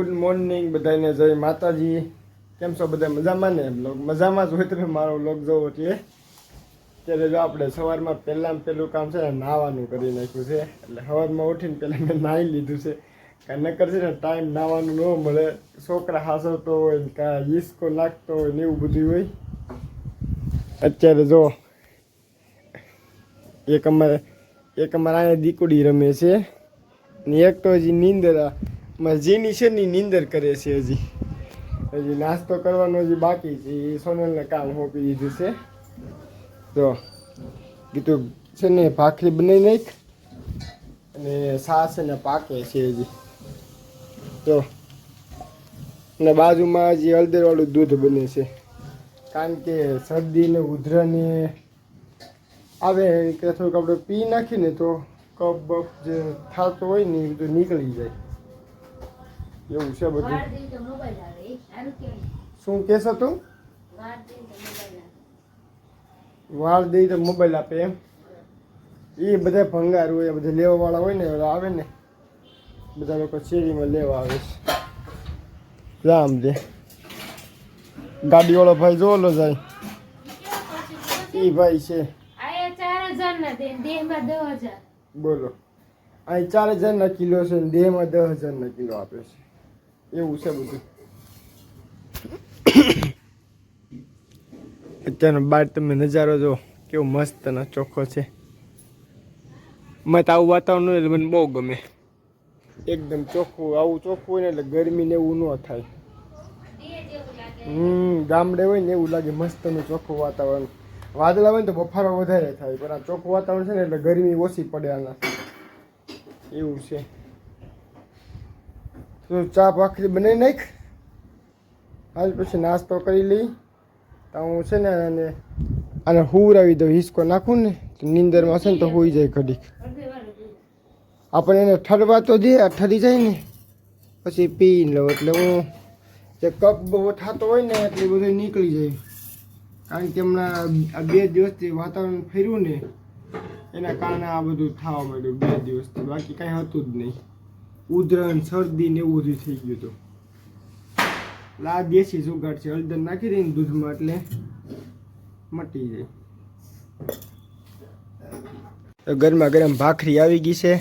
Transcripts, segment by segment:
Good morning બધાને જય માતાજી. કેમ છો બધા મજામાં ને? બ્લોગ મજામાં જ હોય તમે મારો બ્લોગ જોવો એટલે ત્યારે જો આપણે સવારમાં પહેલાં પહેલું કામ છે ને, નાહવાનું કરી નાખ્યું છે. એટલે સવારમાં ઉઠીને પહેલાં મેં નાહી લીધું છે. કાંઈ નકર છે ને ટાઈમ નાહવાનું ન મળે. છોકરા હાસવતો હોય ને કાં હિસકો નાખતો હોય ને એવું બધું હોય. અત્યારે જો એક અમારે એક અમારે અહીંયા દીકુડી રમે છે. ને એક તો હજી નીંદર મારે છે ને નીંદર કરે છે હજી. હજી નાસ્તો કરવાનો હજી બાકી છે. એ સોનલને કામ સોંપી દીધું છે. તો કીધું છે ને, ભાખરી બનાવી નાખ અને સાસ ને પાકે છે હજી. તો ને બાજુમાં હજી હળદરવાળું દૂધ બને છે. કારણ કે શરદી ને ઉધરાને આવે કે થોડુંક આપણે પી નાખીને તો કફ બફ જે થતો હોય ને એ બધું નીકળી જાય. એવું છે બધું. શું કહેશો તું. વાળ દઈ તો મોબાઈલ આપે એમ? એ બધા ભંગાર હોય બધા લેવાવાળા હોય ને આવે ને? બધા લોકો શેરીમાં લેવા આવે છે. રામ દે. ગાડીવાળો ભાઈ જો લો જાય. એ ભાઈ છે. બોલો. અહીં ચાર હજારના કિલો છે ને દેહમાં દસ હજારના કિલો આપે છે. એવું છે બધું. અત્યારનો બાર તમે નજારો જો કેવો મસ્ત અને ચોખ્ખો છે. મત આવું વાતાવરણ હોય એટલે મને બહુ ગમે. એકદમ ચોખ્ખું આવું ચોખ્ખું હોય ને એટલે ગરમી ને એવું ન થાય. હમ ગામડે હોય ને એવું લાગે મસ્તનું ચોખ્ખું વાતાવરણ. વાદળા હોય ને તો બફારો વધારે થાય પણ આ ચોખ્ખું વાતાવરણ છે ને એટલે ગરમી ઓછી પડે આના એવું છે. તો ચા ભાખરી બનાવી નાખ. હાલ પછી નાસ્તો કરી લઈ. તો હું છે ને આને આને હુવરાવી દઉં, હિસકો નાખું ને, તો નીંદરમાં છે ને તો હોઈ જાય ઘડીક. આપણે એને ઠરવા તો દે, આ ઠરી જાય ને. પછી પી લઉં, એટલે હું જે કપ બહુ થતો હોય ને, એટલે બધું નીકળી જાય. કારણ કે હમણાં આ બે દિવસથી વાતાવરણ ફેર્યું ને, એના કારણે આ બધું થવા માંડ્યું, બે દિવસથી. બાકી કાંઈ હતું જ નહીં. ઉધરન શરદી ને એવું બધું થઈ ગયું હતું. એટલે આ દેશી સુગાડ છે, હળદર નાખી દઈને દૂધમાં એટલે મટી જાય. તો ગરમા ગરમ ભાખરી આવી ગઈ છે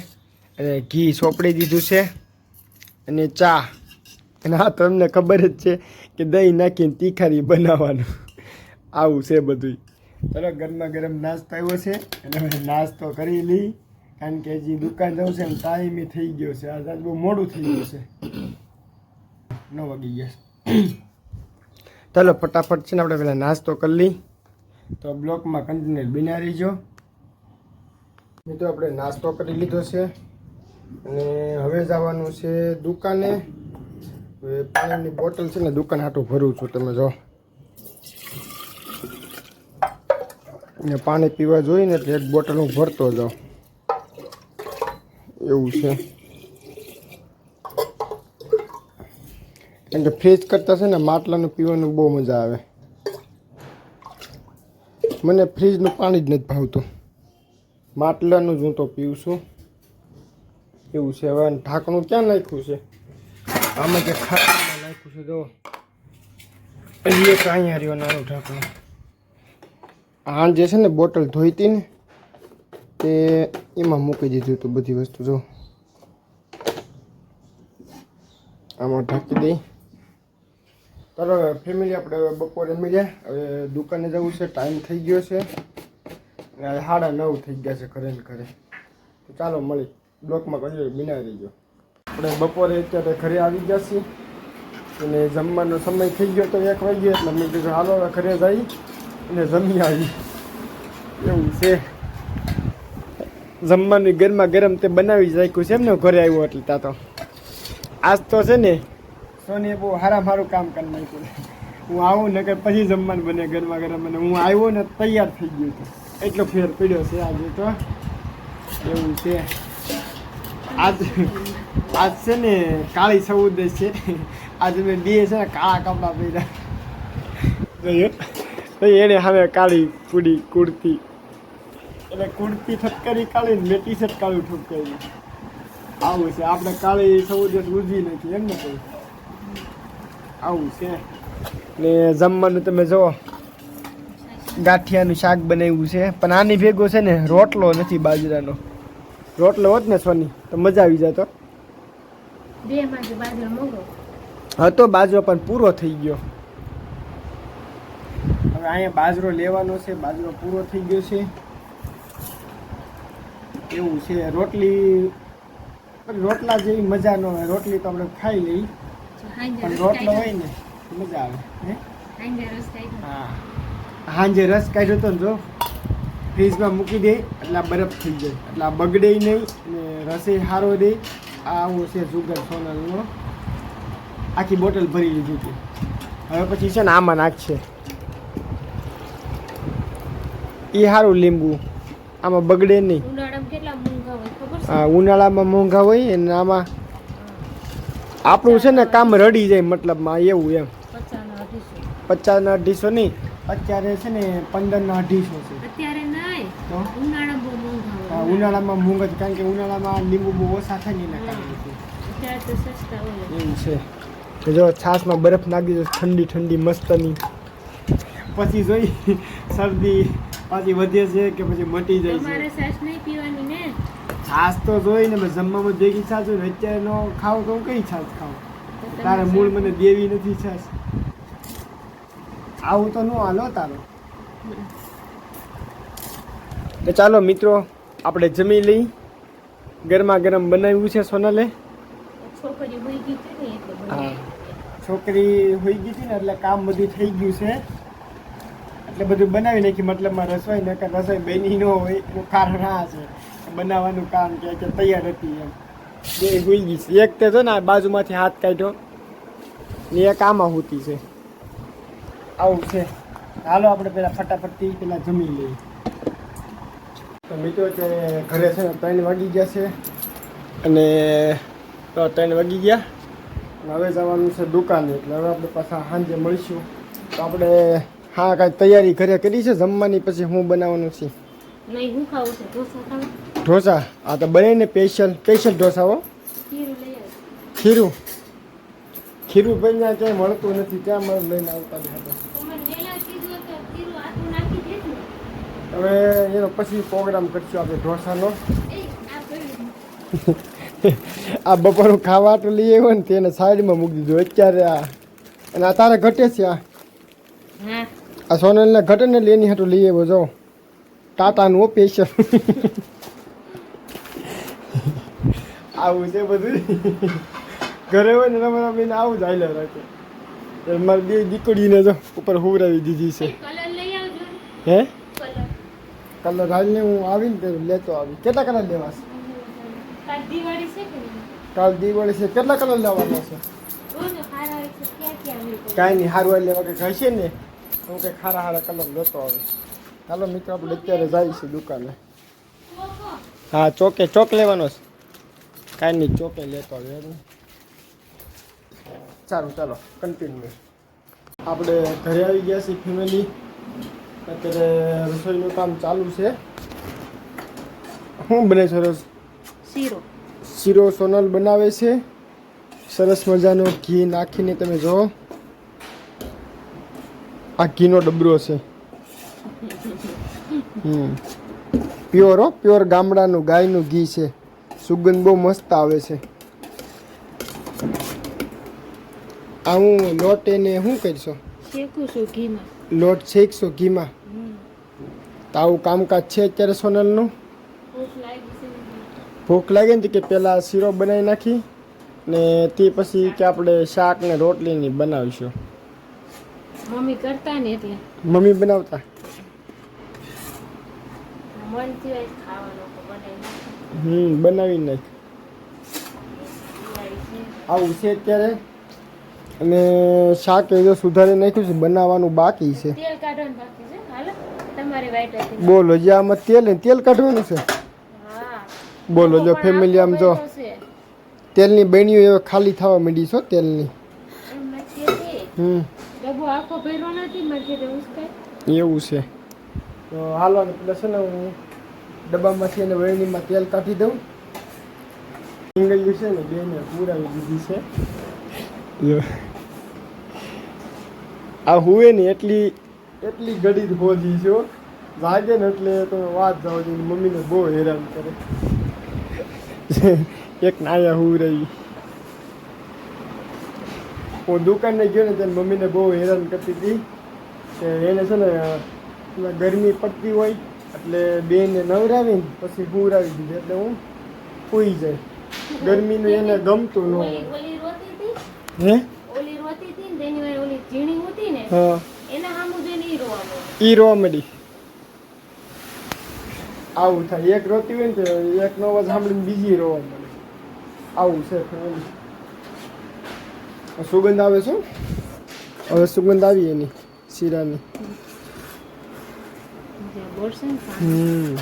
અને ઘી સોપડી દીધું છે અને ચા. અને આ તમને ખબર જ છે કે દહીં નાખીને તીખારી બનાવવાનું. આવું છે બધું ચલો ગરમા ગરમ નાસ્તો આવ્યો છે અને હવે નાસ્તો કરી લઈ. કારણ કે હજી દુકાન જવું છે ને ટાઈમે થઈ ગયો છે. આજ બહુ મોડું થઈ ગયું છે. નવ વાગી ગયા ચાલો, ફટાફટ છે ને આપણે પહેલાં નાસ્તો કરી લઈ તો બ્લોકમાં કન્ટિન્યુ બિના રહીજો. મિત્રો, આપણે નાસ્તો કરી લીધો છે. અને હવે જવાનું છે દુકાને. હવે પાણીની બોટલ છે ને દુકાન આટું ભરું છું. તમે જો. ને પાણી પીવા જોઈએ ને એટલે એક બોટલ હું ભરતો જાઉં. એવું છે. કારણ કે ફ્રેશ કરતાં છે ને માટલાનું પીવાનું બહુ મજા આવે. મને ફ્રીજનું પાણી જ નથી ભાવતું. માટલાનું જ હું તો પીવું છું. એવું છે. હવે ઢાંકણું ક્યાં નાખ્યું છે? આમાં જે ખાટલામાં નાખ્યું છે જો એક અહીંયા રહ્યો નાનું ઢાંકણું. આ જે છે ને બોટલ ધોઈતી ને, તે એમાં મૂકી દીધું હતું બધી વસ્તુ જો. આમાં ઢાંકી દઈ. ચાલો ફેમિલી આપણે હવે બપોરે મળ્યા. હવે દુકાને જવું છે ટાઈમ થઈ ગયો છે. અને સાડા નવ થઈ ગયા છે ઘરે ને ઘરે. તો ચાલો મળી, બ્લોકમાં કરી બનાવી દેજો. આપણે બપોરે અત્યારે ઘરે આવી ગયા છીએ. અને જમવાનો સમય થઈ ગયો તો એક વાગ્યો, એટલે મેં કીધું, હાલો ઘરે જઈ અને જમી આવી એવું છે. જમવાની ગરમા ગરમ તે બનાવી જ રાખ્યું છે. એમ ને ઘરે આવ્યો એટલે ત્યાં તો. આજ તો છે ને, સોનીએ બહુ સારા મારું કામ કરી નાખ્યું હું આવું ને કે પછી જમવાનું બને ગરમા ગરમ અને હું આવ્યો ને તૈયાર થઈ ગયો હતો એટલો ફેર પડ્યો છે આજે તો. એવું છે. આજ આજ છે ને કાળી સૌદ છે. આજે મેં બે છે ને કાળા કપડાં પહેર્યા. જોયું તો એને સામે કાળી પૂડી, કુર્તી એટલે કુર્તી ઠપકારી કાળી ને મેં ટી શર્ટ કાળું ઠપકારી આવું છે. આપણે કાળી સૌદ ઉજવી નથી એમ ને કહ્યું આવું છે. ને જમવાનું તમે જુઓ. ગાંઠિયાનું શાક બનાવ્યું છે. પણ આની ભેગો છે ને રોટલો નથી બાજરાનો. રોટલો હોત ને સોની તો મજા આવી જતો હતો બાજરો પણ પૂરો થઈ ગયો. હવે અહીંયા બાજરો લેવાનો છે. બાજરો પૂરો થઈ ગયો છે. એવું છે રોટલી પણ રોટલા જેવી મજા ન હોય રોટલી તો આપણે ખાઈ લઈ પણ રોટલો હોય ને મજા આવે હે? હાંજે રસ કાઢ્યો. હા. સાંજે રસ કાઢ્યો તો ને જો ફ્રીજમાં મૂકી દે એટલે બરફ થઈ જાય. એટલે બગડે નહીં ને રસે સારો દે. આ આવો છે સુગર સોનલનો આખી બોટલ ભરી લીધી હતી હવે પછી છે ને આમાં નાખશે. એ સારું લીંબુ. આમાં બગડે નહીં ઉનાળામાં કેટલા મોંઘા હોય ખબર છે આ ઉનાળામાં મોંઘા હોય અને આમાં આપણું છે ને કામ રડી જાય મતલબમાં એવું એમ. પચાસના અઢીસો. અઢીસો નહીં અત્યારે છે ને પંદરના અઢીસો છે. ઉનાળામાં મોંઘ જ કારણ કે ઉનાળામાં લીંબુ બહુ ઓછા થાય ને એના કારણે. એવું છે. જો છાશમાં બરફ નાખી દો ઠંડી ઠંડી મસ્તની. પછી જોઈ શરદી પાછી વધે છે કે પછી મટી જાય છે. ને છાશ તો જોઈ ને મેં જમવામાં ભેગી છાશ હોય ને અત્યારે નો ખાવ તો હું કઈ ખાઉં તો તારે મૂળ મને દેવી નથી છાશ. આવું તો ન હાલો તારો. તો ચાલો મિત્રો આપણે જમી લઈ. ગરમા ગરમ બનાવ્યું છે સોનલે. છોકરી હોઈ ગઈ હતી ને એટલે હા. છોકરી હોઈ ગઈ હતી ને એટલે કામ બધું થઈ ગયું છે. એટલે બધું બનાવી નાખી મતલબમાં રસોઈ નકર રસોઈ બની ન હોય એનું કારણ આ છે. બનાવવાનું કામ કે છે તૈયાર હતી એમ. બે હોઈ ગઈ છે. એક તે જો ને બાજુમાંથી હાથ કાઢ્યો ને એક આમાં હોતી છે. આવું છે. હાલો આપણે પેલા ફટાફટથી પેલા જમી લઈએ. તો મિત્રો અત્યારે ઘરે છે ને ત્રણ વાગી ગયા છે અને તો ત્રણ વાગી ગયા. હવે જવાનું છે દુકાને. એટલે હવે આપણે પાછા સાંજે મળીશું. તો આપણે હા કાંઈ તૈયારી ઘરે કરી છે? જમવાની પછી હું બનાવવાનું છે? નહીં, હું ખાવું છે. ઢોસા ખાવું? ઢોસા? આ તો બને ને સ્પેશિયલ સ્પેશિયલ ઢોસા હો? ખીરું. ખીરું ભાઈ ત્યાં ક્યાંય મળતું નથી. ત્યાં મને લઈને આવતા ને હવે એનો પછી પ્રોગ્રામ કરશું આપણે ઢોસાનો. આ બપોરું ખાવા તો લઈ આવ્યો ને તેને સાઈડમાં મૂકી દીધું. અત્યારે આ અને આ તારે ઘટે છે આ. આ સોનલને ઘટે ને એની હાટું લઈ આવ્યો જો. ટાટાનું ઓ સ્પેશિયલ આવું છે બધું. ઘરે હોય ને રમવા રમીને આવું જ હાલ્યા રાખે. મારી બે દીકરીને જો ઉપર હુવરાવી દીધી છે. હે? કલર. રાજને હાલને હું આવીને તે લેતો આવી. કેટલા કલર લેવા છે? કાલ દિવાળી છે કેટલા કલર લેવાના છે? હારા? કાંઈ નહીં હારવા લેવા કંઈક હશે ને તો હું કંઈક સારા હારા કલર લેતો આવે. ચાલો મિત્રો આપણે અત્યારે જાય છે દુકાને. હા ચોકે ચોક લેવાનો છે. કાંઈ નહીં ચોકે લેતો આવે એમ સારું ચાલો કન્ટિન્યુ આપણે ઘરે આવી ગયા છીએ ફેમિલી અત્યારે રસોઈનું કામ ચાલુ છે. હું બને સરસ? શીરો. શીરો સોનલ બનાવે છે. સરસ મજાનો ઘી નાખીને તમે જુઓ. આ ઘીનો ડબરો છે. હમ. પ્યોર હો પ્યોર ગામડાનું ગાયનું ઘી છે. સુગંધ બહુ મસ્ત આવે છે. આ હું લોટ એને શું કરશો? લોટ શેકશો ઘીમાં? તાવું તો આવું કામકાજ છે અત્યારે સોનલનું? ભૂખ લાગી છે ને. ભૂખ લાગે ને કે પહેલાં શીરો બનાવી નાખી ને તે પછી કે આપણે શાક ને રોટલીની બનાવીશું. મમ્મી કરતા ને એટલે. મમ્મી બનાવતા? મન થયું ખાવાનું બનાવી હમ બનાવી નાખ. આવું છે અત્યારે. અને શાક એ જો સુધારી નાખ્યું છે બનાવવાનું બાકી છે. તેલ કાઢવાનું બાકી છે હાલો તમારી વાઈટ બોલો જે આમાં તેલ તેલ કાઢવાનું છે? બોલો જો ફેમિલી આમ જો. તેલની બહેણીઓ હવે ખાલી થવા માંડી છો તેલની? હમ. એવું છે. તો હાલો ને પેલા છે ને હું ડબ્બામાંથી એને વળણીમાં તેલ કાઢી દઉં. સિંગલ છે ને બેને પૂરાવી દીધી છે. આ હુએ ને એટલી એટલી જ હોજી છો. જાગે ને એટલે તો વાત જાવ છે મમ્મીને બહુ હેરાન કરે. એક નાયા હું રહી. હું દુકાને ગયો ને ત્યારે મમ્મીને બહુ હેરાન કરતી હતી કે એને છે ને એમાં ગરમી પડતી હોય એટલે બેને નવરાવીને પછી હુરાવી દીધી એટલે હું સૂઈ જાય. ગરમીનું એને ગમતું ન હોય. હે? ઓલી રોતી હતી ને તેની વાંહે ઓલી ઝીણી હતી ને હા. એના સામું જોઈને ઈ રોવા ઈ રોવા મળી આવું થાય. એક રોતી હોય ને તો એક નો અવાજ સાંભળીને બીજી રોવા મળે આવું છે. સુગંધ આવે છે? હવે સુગંધ આવી એની શીરાની. બોલશે હમ.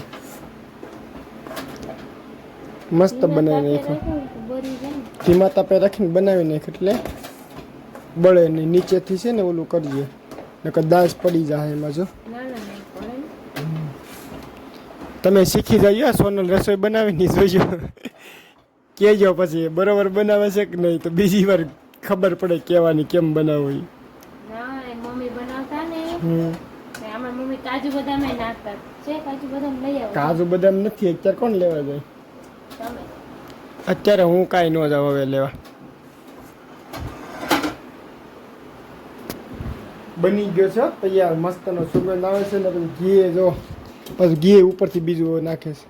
મસ્ત બનાવી નાખ્યું. ધીમા તાપે રાખીને બનાવી નાખ એટલે બળે નહીં. નીચેથી છે ને ઓલું કરીએ. નકર દાસ પડી જાય એમાં જો. તમે શીખી જઈએ સોનલ રસોઈ બનાવીને જોઈજો કહેજો પછી બરોબર બનાવે છે કે નહીં? તો બીજી વાર ખબર પડે કહેવાની કેમ બનાવવું. મમ્મી બનાવતા ને. હમ. કાજુ બદામ નાખતા છે કાજુ બદામ લઈ આવો. કાજુ બદામ નથી અત્યારે કોણ લેવા જાય? અત્યારે હું કાંઈ ન જાઉં હવે લેવા. બની ગયો છે તૈયાર તૈયાર મસ્તનો સુગંધ આવે છે ને પછી ઘી જો પછી ઘી ઉપરથી બીજું નાખે છે.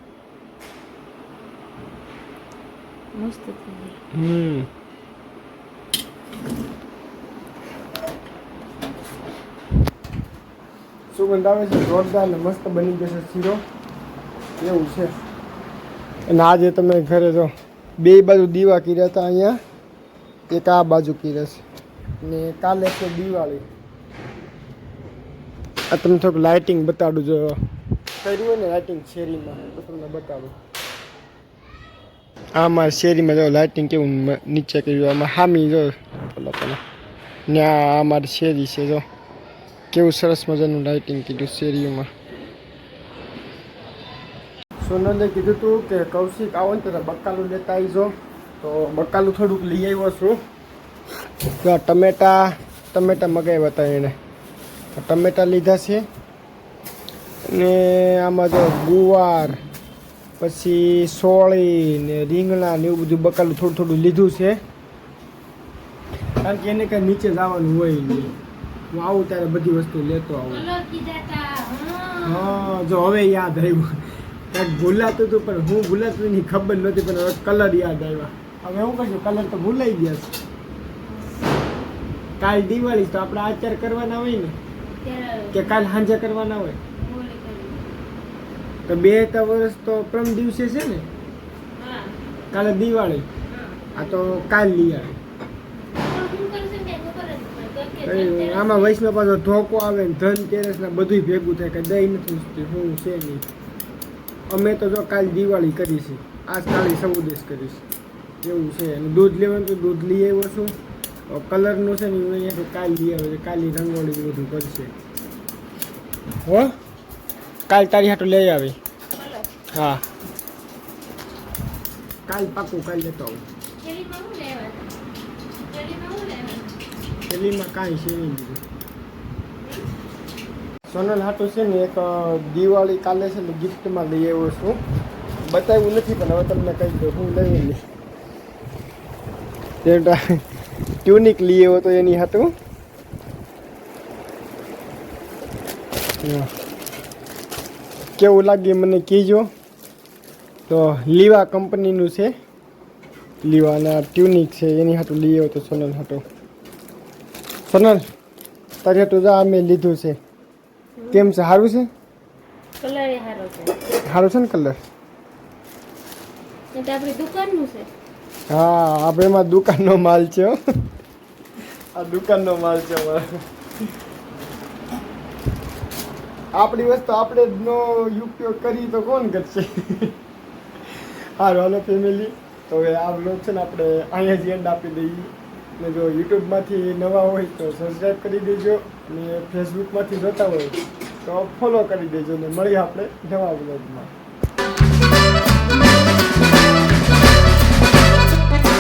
મસ્ત હમ. સુગંધ આવે છે, જોરદાર ને મસ્ત બની જશે શીરો. એવું છે. અને આજે તમે ઘરે જો બે બાજુ દીવા કર્યા હતા અહીંયા, એક આ બાજુ કર્યા છે. ને કાલે છે દિવાળી. આ તમને થોડુંક લાઇટિંગ બતાડું જો. કર્યું હોય ને લાઇટિંગ શેરીમાં, તો તમને બતાડું આમાં શેરીમાં જો લાઇટિંગ કેવું નીચે કર્યું, આમાં હામી જો. પેલા પેલા આ અમારી શેરી છે જો. કેવું સરસ મજાનું લાઇટિંગ કીધું શેરીઓમાં. સોનલે કીધું તું કે કૌશિક આવો ને ત્યારે બકાલું લેતા આવીજો. તો બકાલું થોડુંક લઈ આવ્યો છું. ટમેટા ટમેટા મગાવ્યા હતા એણે. ટમેટા લીધા છે. ને આમાં જો ગુવાર, પછી સોળી ને રીંગણા ને એવું બધું બકાલું થોડું થોડું લીધું છે. કારણ કે એને કાંઈ નીચે જવાનું હોય નહીં. હું આવું ત્યારે બધી વસ્તુ લેતો આવું. હા. જો હવે યાદ આવ્યું. કંઈક ભૂલાતું હતું પણ હું ભૂલાતું એની ખબર નહોતી પણ હવે કલર યાદ આવ્યા. હવે હું કહીશું કલર તો ભૂલાઈ ગયા છે. કાલ દિવાળી તો આપણે આચાર કરવાના હોય ને કે કાલ સાંજે કરવાના હોય. તો બે ત્રણ વર્ષ તો પ્રમ દિવસે છે ને? કાલે દિવાળી. આ તો કાલ લઈ આવે પણ હું કરું છું ને ખબર જ નહીં. તો કે કઈ ધનતેરસ આમાં વૈષ્ણવ પાછો ધોકો આવે ને ધન તેરસ ને બધું ભેગું થાય કે દઈ નથી ઉઠતી, હું છે નહીં. અમે તો જો કાલ દિવાળી કરીશું આજ કાલે સૌદેશ કરીશ એવું છે. અને દૂધ લેવાનું તો દૂધ લઈ આવ્યો છું. કલરનું છે ને એ અહીંયાથી કાલ લઈ આવ્યો છે કાલી રંગોળી બધું કરશે. હો? કાલ તારી હાટું લઈ આવી. હા. કાલ પાકું કાલ લેતો આવું. લેવા લેવા પેલીમાં કાંઈ છે નહીં સોનલ હાટું છે ને એક દિવાળી કાલે છે ને ગિફ્ટમાં લઈ આવ્યો છું. બતાવ્યું નથી, પણ હવે તમને કહી દઉં. હું લઈ લઈ ટ્યુનિક લઈ આવ્યો તો એની હાટું. કેવું લાગ્યું મને કહેજો. તો લીવા કંપનીનું છે. લીવાના ટ્યુનિક છે, એની હાટું લઈ આવ્યો તો સોનલ હાટું. સોનલ તારે તો આ મેં લીધું છે. કેમ છે? સારું છે? કલર સારો છે. સારું છે ને કલર? એ તો આપણી દુકાનનું છે. હા આપણે એમાં દુકાનનો માલ છે આ દુકાનનો માલ છે અમારો. આપણી વસ્તુ આપણે જ નો ઉપયોગ કરી તો કોણ કરશે? હારો હાલો ફેમિલી તો હવે આ બ્લોગ છે ને આપણે અહીંયા જ એન્ડ આપી દઈએ. ને જો યુટ્યુબમાંથી નવા હોય તો સબસ્ક્રાઈબ કરી દેજો અને ફેસબુકમાંથી જોતા હોય તો ફોલો કરી દેજો ને મળીએ આપણે નવા બ્લોગમાં